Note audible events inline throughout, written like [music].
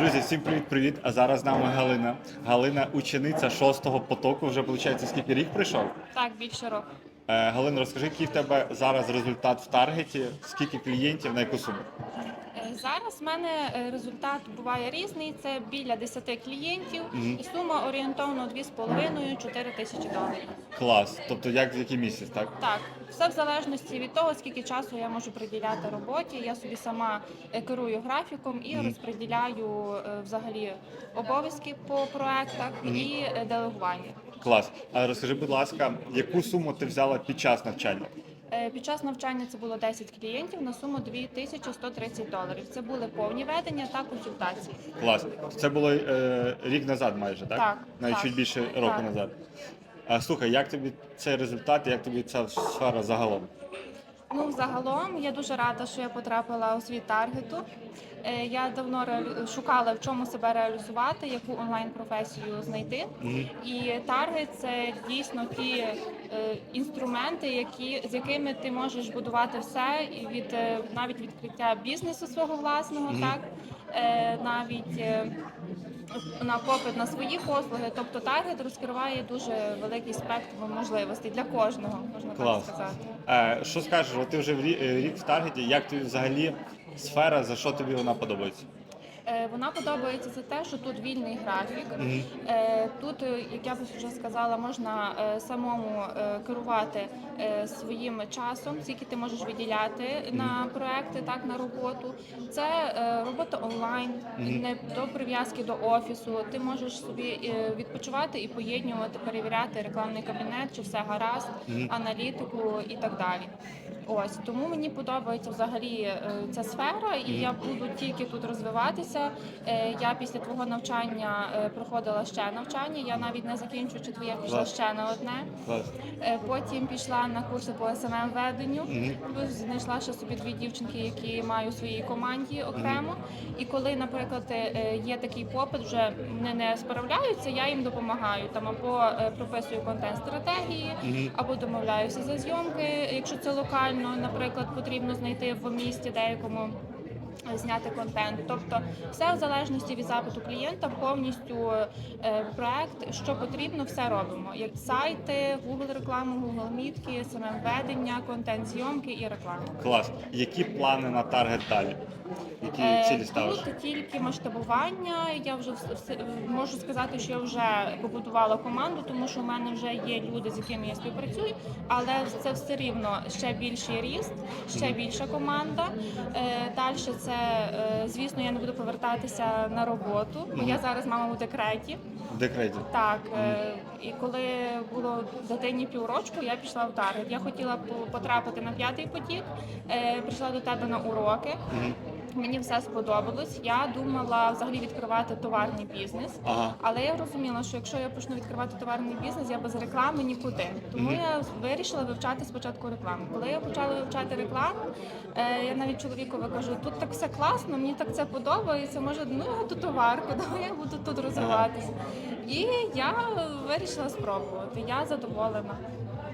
Друзі, всім привіт-привіт. А зараз з нами Галина. Галина учениця шостого потоку. Вже виходить, скільки рік прийшов. Так, більше року. Е, Галина, розкажи, який в тебе зараз результат в таргеті, скільки клієнтів, на яку суму? Е, Зараз в мене е, результат буває різний. Це біля 10 клієнтів, і сума орієнтовно 2,5-4 тисячі доларів. Клас. Тобто, як який місяць, так? Так, все в залежності від того, скільки часу я можу приділяти роботі. Я собі сама керую графіком і розподіляю е, взагалі обов'язки по проектах і е, делегування. Клас. А розкажи, будь ласка, яку суму ти взяла під час навчання? Е, Під час навчання це було 10 клієнтів на суму 2130 доларів. Це були повні ведення та консультації. Клас. Це було е, рік назад майже, так? Так, Навіть так. чуть більше року Так. назад. А, слухай, як тобі цей результат, як тобі ця сфера загалом? Ну, загалом я дуже рада, що я потрапила у світ таргету. Е, Я давно шукала в чому себе реалізувати, яку онлайн професію знайти. І таргет це дійсно ті е, інструменти, які з якими ти можеш будувати все і від е, навіть відкриття бізнесу свого власного, так навіть. На попит на свої послуги, тобто таргет розкриває дуже великий спектр можливостей для кожного, можна Клас. так сказати. Е, що скажеш, от ти вже в рі- е, рік в таргеті, як тобі взагалі сфера, за що тобі вона подобається? Е, Вона подобається за те, що тут вільний графік. Е, Тут, е, як я вже сказала, можна самому керувати своїм часом, скільки ти можеш виділяти на проекти, так на роботу. Це робота онлайн, не до прив'язки до офісу. Ти можеш собі відпочивати і поєднувати, перевіряти рекламний кабінет, чи все гаразд, аналітику і так далі. Ось тому мені подобається взагалі е, ця сфера, і я буду тільки тут розвиватися. Е, Я після твого навчання е, проходила ще навчання. Я навіть не закінчуючи твоє пішла ще на одне. Клас. Потім пішла на курси по СММ веденню. Плюс знайшла ще собі дві дівчинки, які маю у своїй команді окремо. І коли, наприклад, є такий попит, вже вони не справляються, я їм допомагаю там або прописую контент стратегії, або домовляюся за зйомки. Якщо це локально, наприклад, потрібно знайти в місті деякому. Е, Зняти контент, тобто все в залежності від запиту клієнта, повністю е, проект, що потрібно, все робимо. Як сайти, Google рекламу, Google мітки, саме ведення, контент зйомки і реклама. Клас. Які плани на таргет далі? Які Е, цілі ставиш? Тут тільки масштабування. Я вже можу сказати, що я вже побудувала команду, тому що у мене вже є люди, з якими я співпрацюю, але це все рівно ще більший ріст, ще більша команда. Далі це, е, звісно, я не буду повертатися на роботу, бо я зараз мама у декреті. В декреті. Так, е, і коли було дитині піврочку, я пішла в таргет. Я хотіла потрапити на п'ятий потік, е, прийшла до тебе на уроки. Мені все сподобалось. Я думала взагалі відкривати товарний бізнес, Ага. але я розуміла, що якщо я почну відкривати товарний бізнес, я без реклами нікуди. Тому я вирішила вивчати спочатку рекламу. Коли я почала вивчати рекламу, е, я навіть чоловікові кажу, тут так все класно, мені так це подобається. Може, ну я до товарку, [laughs] давай я буду тут розвиватися. І я вирішила спробувати. Я задоволена.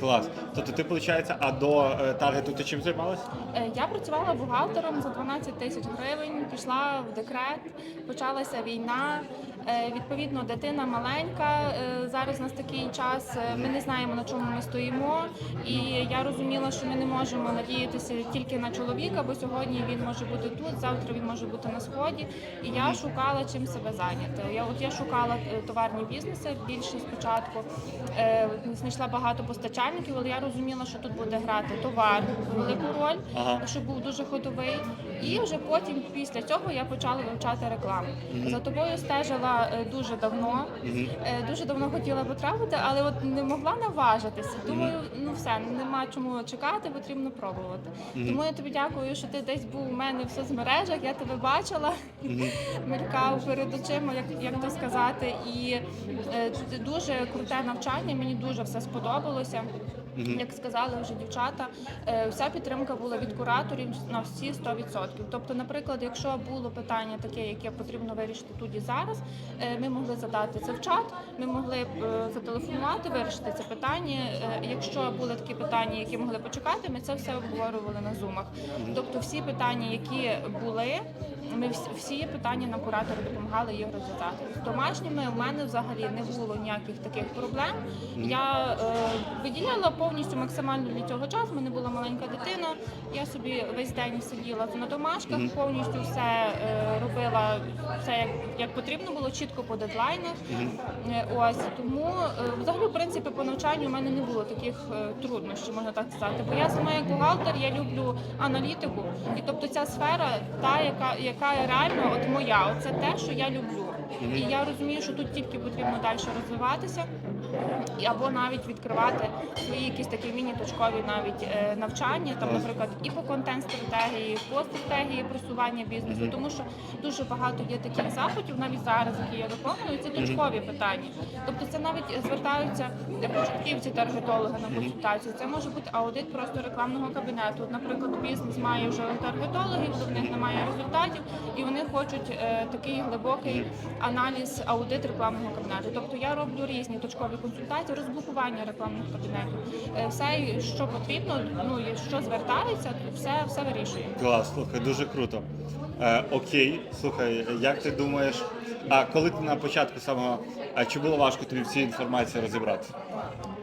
Клас. Тобто ти, виходить, а до е, таргету ти чим займалась? Е, Я працювала бухгалтером за 12 тисяч гривень, пішла в декрет, почалася війна. Е, Відповідно, дитина маленька. е, Зараз у нас такий час. е, Ми не знаємо на чому ми стоїмо. І я розуміла, що ми не можемо надіятися тільки на чоловіка, бо сьогодні він може бути тут, завтра він може бути на сході. І я шукала чим себе зайняти. Я от я шукала товарні бізнеси більше спочатку. Знайшла багато постачальників, але я розуміла, що тут буде грати товар велику роль Ага. що був дуже ходовий. І вже потім, після цього, я почала вивчати рекламу. За тобою стежила е, дуже давно. Е, Дуже давно хотіла потрапити, але от не могла наважитися. Думаю, ну все, нема чому чекати, потрібно пробувати. Тому я тобі дякую, що ти десь був у мене в соцмережах. Я тебе бачила, мелькав [laughs] перед очима, як, як то сказати. І е, дуже круте навчання. Мені дуже все сподобалося. Як сказали вже дівчата, е, вся підтримка була від кураторів на всі 100%. Тобто, наприклад, якщо було питання таке, яке потрібно вирішити тут і зараз, е, ми могли задати це в чат, ми могли б е, зателефонувати, вирішити це питання. Якщо були такі питання, які могли почекати, ми це все обговорювали на зумах. Тобто, всі питання, які були, ми всі, питання на кураторі допомагали їх розв'язати. З домашніми у мене взагалі не було ніяких таких проблем. Я е, виділяла повністю максимально для цього час. У мене була маленька дитина. Я собі весь день сиділа на домашках, повністю все е, робила все як, як потрібно було, чітко по дедлайнах. Е, Ось тому е, взагалі, в принципі, по навчанню у мене не було таких е, труднощів, можна так сказати. Бо я сама як бухгалтер, я люблю аналітику, і тобто ця сфера, та яка, яка реально от моя, це те, що я люблю. І я розумію, що тут тільки потрібно далі розвиватися. І або навіть відкривати свої якісь такі міні-точкові навіть е, навчання, там, наприклад, і по контент-стратегії, по стратегії просування бізнесу, тому що дуже багато є таких заходів, навіть зараз, які я виконую, це точкові питання. Тобто це навіть звертаються початківці таргетологи на консультацію. Це може бути аудит просто рекламного кабінету. Наприклад, бізнес має вже таргетологів, в них немає результатів, і вони хочуть е, такий глибокий аналіз аудит рекламного кабінету. Тобто я роблю різні точкові консультації, розблокування рекламних кабінетів. Е, Все, що потрібно, ну що звертається, все, все вирішує. Клас, слухай, дуже круто. Е, окей, слухай, як ти думаєш, а коли ти на початку самого, а чи було важко тобі в цій інформації розібратися?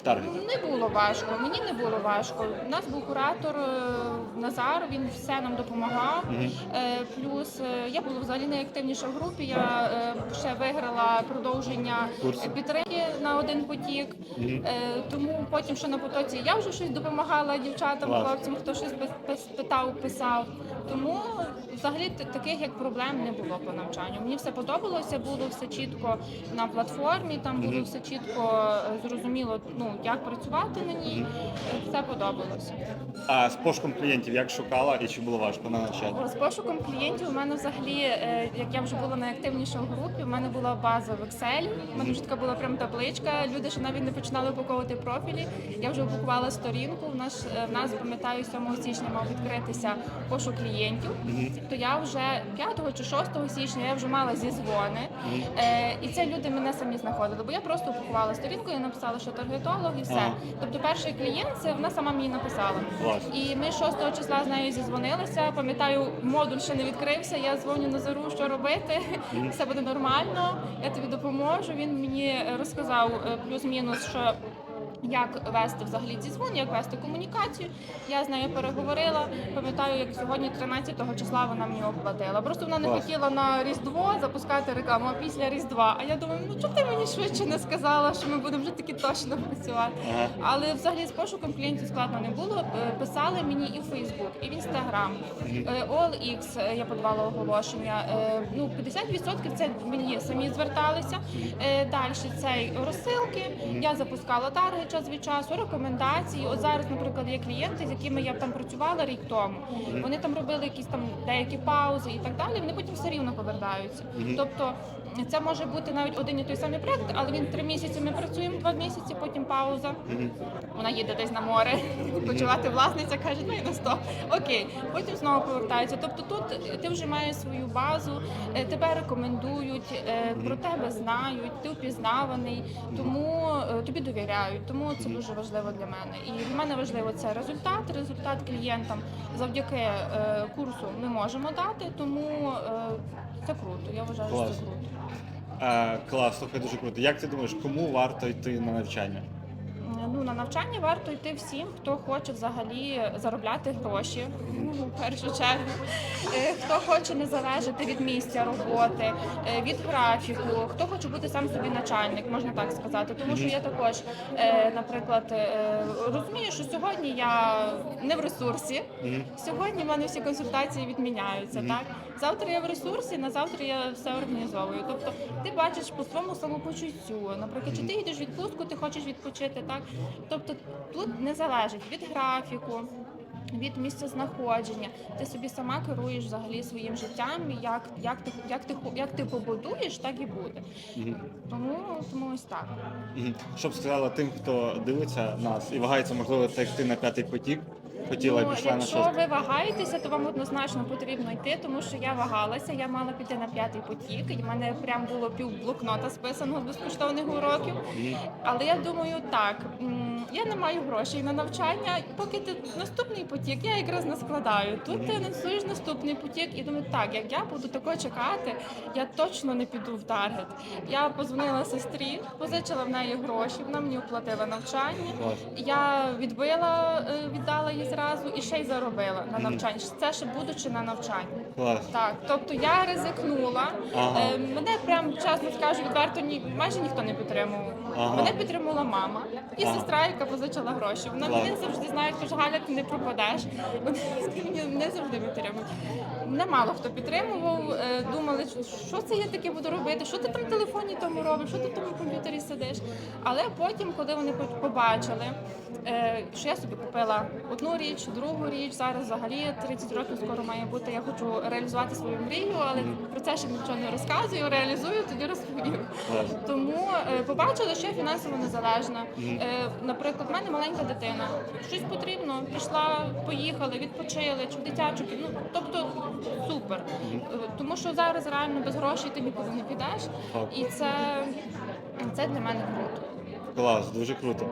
В таргеті? Не було важко, мені не було важко. У нас був куратор е, Назар, він все нам допомагав. Е, Плюс е, я була взагалі найактивніша в групі. Я е, ще виграла продовження Курсу. підтримки на один потік. Е, Тому потім, що на потоці, я вже щось допомагала дівчатам, Клас. хлопцям, хто щось пис- пис- питав, писав. Тому взагалі таких як проблем не було по навчанню. Мені все подобалося, було все чітко на платформі. Там було все чітко е, зрозуміло, ну як працювати на ній. Все подобалося. А з пошуком клієнтів як шукала і чи було важко на навчанні? З пошуком клієнтів у мене взагалі, е, як я вже була найактивніша в групі, у мене була база в Excel, у мене вже така була прям табличка. Люди ще навіть не починали упаковувати профілі. Я вже опакувала сторінку. У нас е, в нас пам'ятаю 7 січня мав відкритися пошук клієнтів. То я вже 5 чи 6 січня я вже мала зізвони. Е, і це люди мене самі знаходили. Бо я просто упакувала сторінку, я написала, що таргетолог і все. Ага. Тобто перший клієнт це вона сама мені написала. Клас. І ми 6 числа з нею зізвонилися. Пам'ятаю, модуль ще не відкрився. Я дзвоню Назару, що робити. Все буде нормально. Я тобі допоможу. Він мені розказав е, плюс-мінус, що. Як вести взагалі ці дзвони, як вести комунікацію. Я з нею переговорила. Пам'ятаю, як сьогодні, 13-го числа, вона мені оплатила. Просто вона не Клас. хотіла на Різдво запускати рекламу, а після Різдва. А я думаю, ну чому ти мені швидше не сказала, що ми будемо вже таки точно працювати. Ага. Але взагалі з пошуком клієнтів складно не було. Е, Писали мені і в Фейсбук, і в Інстаграм. Е, OLX е, я подавала оголошення. Е, Ну, 50% це мені самі зверталися. Далі це розсилки. Я запускала тарги час від часу, рекомендації. От зараз, наприклад, є клієнти, з якими я там працювала рік тому. Вони там робили якісь там деякі паузи і так далі. Вони потім все рівно повертаються. Тобто це може бути навіть один і той самий проект, але він три місяці ми працюємо, два місяці, потім пауза. Вона їде десь на море, почувати власниця, каже, ну і на сто. Окей, потім знову повертається. Тобто тут ти вже маєш свою базу, е, тебе рекомендують, е, про тебе знають, ти впізнаваний, тому е, тобі довіряють. Тому це дуже важливо для мене. І для мене важливо це результат. Результат клієнтам завдяки курсу ми можемо дати, тому це круто. Я вважаю, що це круто. Е, клас, слухай, дуже круто. Як ти думаєш, кому варто йти на навчання? Ну на навчання варто йти всім, хто хоче взагалі заробляти гроші ну, в першу чергу. Е, Хто хоче не залежати від місця роботи, е, від графіку, хто хоче бути сам собі начальник, можна так сказати. Тому що я також, е, наприклад, розумію, що сьогодні я не в ресурсі. Сьогодні в мене всі консультації відміняються. Так завтра я в ресурсі, на завтра я все організовую. Тобто, ти бачиш по своєму самопочуттю. Наприклад, чи ти йдеш в відпустку, ти хочеш відпочити, так тобто тут не залежить від графіку. Від місця знаходження ти собі сама керуєш взагалі своїм життям. Як, як ти як ти як ти побудуєш, так і буде. Тому тому ось так. Щоб Що сказала тим, хто дивиться нас і вагається, можливо, це йти на п'ятий потік. Хотіла і Ну, пішла на якщо шостий? ви вагаєтеся, то вам однозначно потрібно йти, тому що я вагалася. Я мала піти на п'ятий потік, і в мене прям було пів блокнота списаного безкоштовних уроків. Але я думаю, так я не маю грошей на навчання. Поки ти наступний потік, я якраз не складаю. Тут ти анонсуєш наступний потік, і думаю, так як я буду тако чекати, я точно не піду в таргет. Я позвонила сестрі, позичила в неї гроші. Вона мені оплатила навчання. Я відбила, е, віддала їй зразу і ще й заробила на навчання. Це ще будучи на навчанні. Клас. Так, тобто я ризикнула. Ага. Е, мене прям чесно скажу, відверто ні, майже ніхто не підтримував. Ага. Мене підтримувала мама і Ага. сестра, яка позичила гроші. Вона Клас. мене завжди знає, що Галя, ти не пропадеш. [laughs] Вони мені не завжди підтримують. Мене мало хто підтримував. е, Думали, що це я таке буду робити, що ти там в телефоні тому робиш, що ти там в комп'ютері сидиш. Але потім, коли вони побачили, е, що я собі купила одну річ, другу річ, зараз взагалі 30 років скоро має бути. Я хочу реалізувати свою мрію, але про це ще нічого не розказую. Реалізую, тоді розповім. Тому е, побачили, що я фінансово незалежна. Е, наприклад, в мене маленька дитина. Щось потрібно, пішла, поїхали, відпочили, чи в дитячу. Ну, тобто супер. Е, Тому що зараз реально без грошей ти нікуди не підеш. І це, це для мене круто. Клас, дуже круто.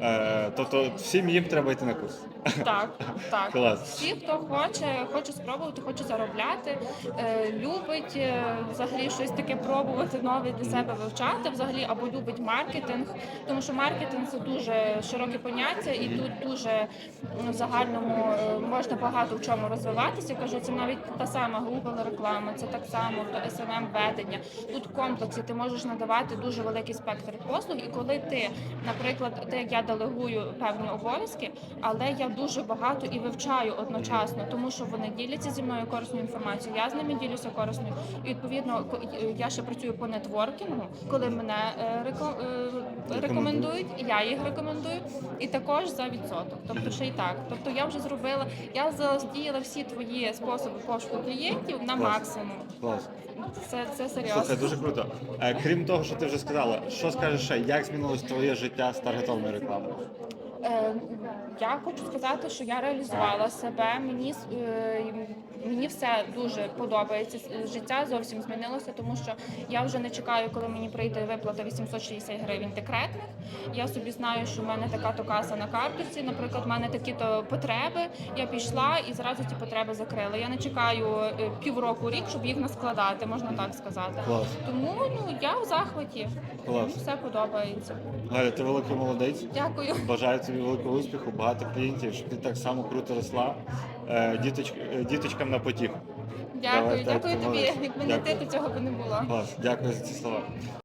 Е, тобто всім їм треба йти на курс. Так, так. Клас. Всі, хто хоче, хоче спробувати, хоче заробляти, е, любить е, взагалі щось таке пробувати, нове для себе вивчати, взагалі або любить маркетинг, тому що маркетинг це дуже широке поняття, і тут дуже м, в загальному е, можна багато в чому розвиватися. Кажу, це навіть та сама Google реклама, це так само то SMM ведення. Тут в комплексі ти можеш надавати дуже великий спектр послуг. І коли ти, наприклад, те, як я делегую певні обов'язки, але я дуже багато і вивчаю одночасно, тому що вони діляться зі мною корисною інформацією. Я з ними ділюся корисною. І відповідно, я ще працюю по нетворкінгу, коли мене е, е, рекомендують, я їх рекомендую, і також за відсоток. Тобто ще й так. Тобто я вже зробила, я задіяла всі твої способи пошуку клієнтів на Клас. максимум. Клас. Це, це серйозно. Слухай, дуже круто. Е, крім того, що ти вже сказала, що скажеш ще, як змінилось твоє життя з таргетованою рекламою? Е, Я хочу сказати, що я реалізувала себе. Мені е, мені все дуже подобається. Життя зовсім змінилося, тому що я вже не чекаю, коли мені прийде виплата 860 гривень декретних. Я собі знаю, що в мене така то каса на карточці. Наприклад, в мене такі то потреби. Я пішла і зразу ці потреби закрила. Я не чекаю е, півроку рік, щоб їх наскладати, можна так сказати. Клас. Тому ну я в захваті. Клас. Мені все подобається. Галя, ти великий молодець. Дякую. Бажаю тобі великого успіху, багато клієнтів, щоб ти так само круто росла. діточка діточ, е, діточкам на потіх. Дякую, Давай, дякую тобі. Якби не ти, то цього б не було. Клас, дякую за ці слова.